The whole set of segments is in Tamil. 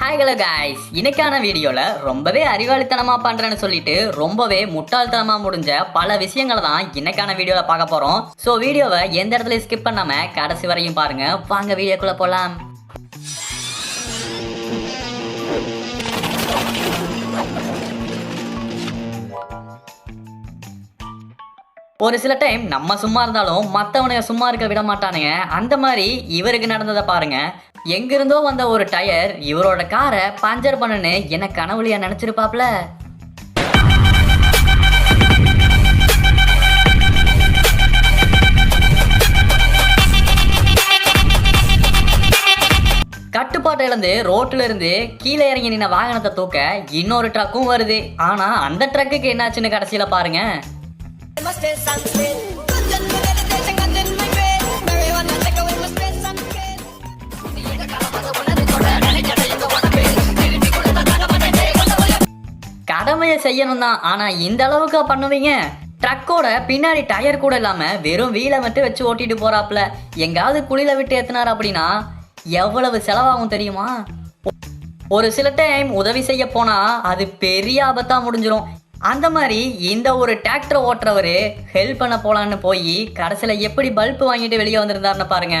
ஹாய் ஹலோ காய்ஸ் இன்னைக்கான வீடியோவில் ரொம்பவே அறிவாளித்தனமாக பண்ணுறேன்னு சொல்லிட்டு ரொம்பவே முட்டாள்தனமாக முடிஞ்ச பல விஷயங்களை தான் இன்னைக்கான வீடியோவில் பார்க்க போகிறோம் ஸோ வீடியோவை எந்த இடத்துல ஸ்கிப் பண்ணாமல் கடைசி வரையும் பாருங்கள் வாங்க வீடியோக்குள்ளே போகலாம் ஒரு சில டைம் நம்ம சும்மா இருந்தாலும் மற்றவனுங்க சும்மா இருக்க விட மாட்டானுங்க. அந்த மாதிரி இவருக்கு நடந்ததை பாருங்க. எங்கிருந்தோ வந்த ஒரு டயர் இவரோட காரை பஞ்சர் பண்ணுன்னு என்ன கனவுலையா நினைச்சிருப்பாப்ல? கட்டுப்பாட்டை இழந்து ரோட்டில் இருந்து கீழே இறங்கி நின்ன வாகனத்தை தூக்க இன்னொரு ட்ரக்கும் வருது. ஆனால் அந்த ட்ரக்குக்கு என்னாச்சுன்னு கடைசியில் பாருங்கள் கடமையை செய்யணும் தான் ஆனா இந்த அளவுக்கு பண்ணுவீங்க? ட்ரக்கோட பின்னாடி டயர் கூட இல்லாம வெறும் வீலை மட்டும் வச்சு ஓட்டிட்டு போறாப்ல எங்காவது குழியில விட்டு ஏத்தினார் அப்படின்னா எவ்வளவு செலவாகும் தெரியுமா? ஒரு சில டைம் உதவி செய்ய போனா அது பெரிய ஆபத்தா முடிஞ்சிடும் அந்த மாதிரி இந்த ஒரு டிராக்டர் ஓட்டுறவர் ஹெல்ப் பண்ண போலான்னு போய் கடைசியில் எப்படி பல்ப் வாங்கிட்டு வெளியே வந்திருந்தாருன்னு பாருங்க.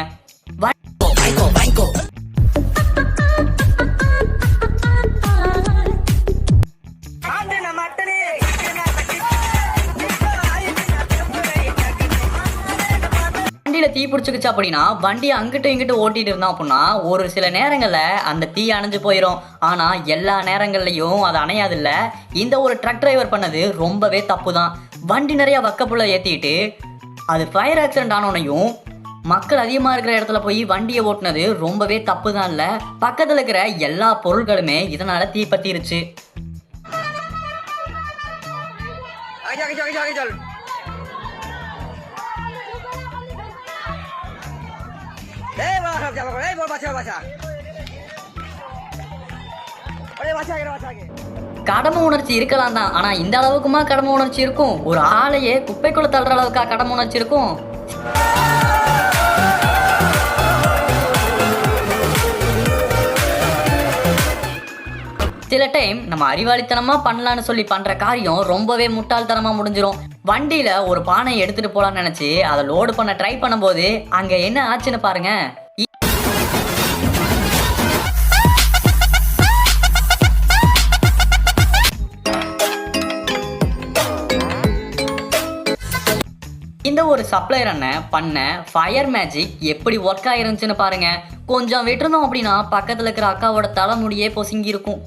வண்டியில தீ பிடிச்சிக்கிச்சு அப்படின்னா வண்டியை அங்கிட்டும் இங்கிட்டு ஓட்டிட்டு இருந்தோம் அப்படின்னா ஒரு சில நேரங்களில் அந்த தீ அணைஞ்சு போயிடும் ஆனால் எல்லா நேரங்கள்லையும் அது அணையாதில்ல. இந்த ஒரு ட்ரக் டிரைவர் பண்ணது ரொம்பவே தப்பு தான் வண்டி நிறைய வக்கப்புள்ள ஏற்றிட்டு அது ஃபயர் ஆக்சிடென்ட் ஆனோனையும் மக்கள் அதிகமாக இருக்கிற இடத்துல போய் வண்டியை ஓட்டினது ரொம்பவே தப்பு தான் இல்லை பக்கத்தில் இருக்கிற எல்லா பொருட்களுமே இதனால் தீ খারাপ চালা এই বল বাঁচা বাঁচা ওরে கடமை உணர்ச்சி இருக்கலாம் தான் ஆனா இந்த அளவுக்குமா கடமை உணர்ச்சி இருக்கும்? ஒரு ஆளையே குப்பைக்குள்ள தள்ளுற அளவுக்கா கடமை உணர்ச்சி இருக்கும்? சில டைம் நம்ம அறிவாளித்தனமா பண்ணலான்னு சொல்லி பண்ற காரியம் ரொம்பவே முட்டாள்தனமா முடிஞ்சிடும் வண்டியில ஒரு பானை எடுத்துட்டு போலான்னு நினைச்சு அதை லோடு பண்ண ட்ரை பண்ணும்போது அங்க என்ன ஆச்சுன்னு பாருங்க. இந்த ஒரு சப்ளையர் அண்ணன் பண்ண ஃபயர் மேஜிக் எப்படி ஒர்க் ஆயிருந்துச்சுன்னு பாருங்க. கொஞ்சம் விட்டுருந்தோம் அப்படின்னா பக்கத்தில் இருக்கிற அக்காவோட தலைமுடியே பொசுங்கி இருக்கும்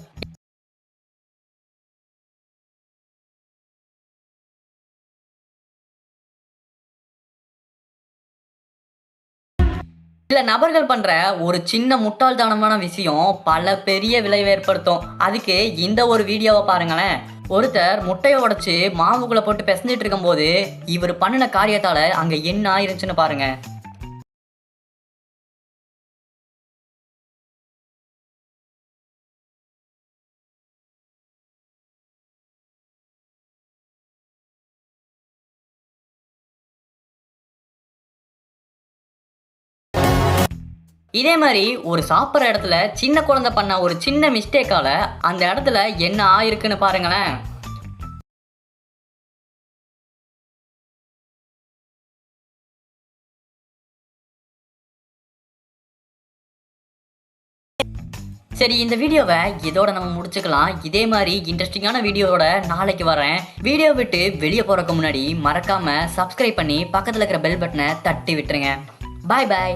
சில நபர்கள் பண்ற ஒரு சின்ன முட்டாள்தனமான விஷயம் பல பெரிய விளைவை ஏற்படுத்தும். அதுக்கு இந்த ஒரு வீடியோவை பாருங்களேன். ஒருத்தர் முட்டையை உடைச்சு மாவுக்குள்ள போட்டு பிசைஞ்சிட்டு இருக்கும்போது இவர் பண்ணின காரியத்தால அங்க என்ன ஆயிருச்சுன்னு பாருங்க. இதே மாதிரி ஒரு சாப்பிட்ற இடத்துல சின்ன குழந்தை பண்ண ஒரு சின்ன மிஸ்டேக்கால அந்த இடத்துல என்ன ஆயிருக்குன்னு பாருங்களேன். சரி இந்த வீடியோவை இதோட நம்ம முடிச்சுக்கலாம். இதே மாதிரி இன்ட்ரெஸ்டிங்கான வீடியோவோட நாளைக்கு வரேன். வீடியோ விட்டு வெளியே போறதுக்கு முன்னாடி மறக்காம சப்ஸ்கிரைப் பண்ணி பக்கத்தில் இருக்கிற பெல் பட்டனை தட்டி விட்டுருங்க. பாய் பாய்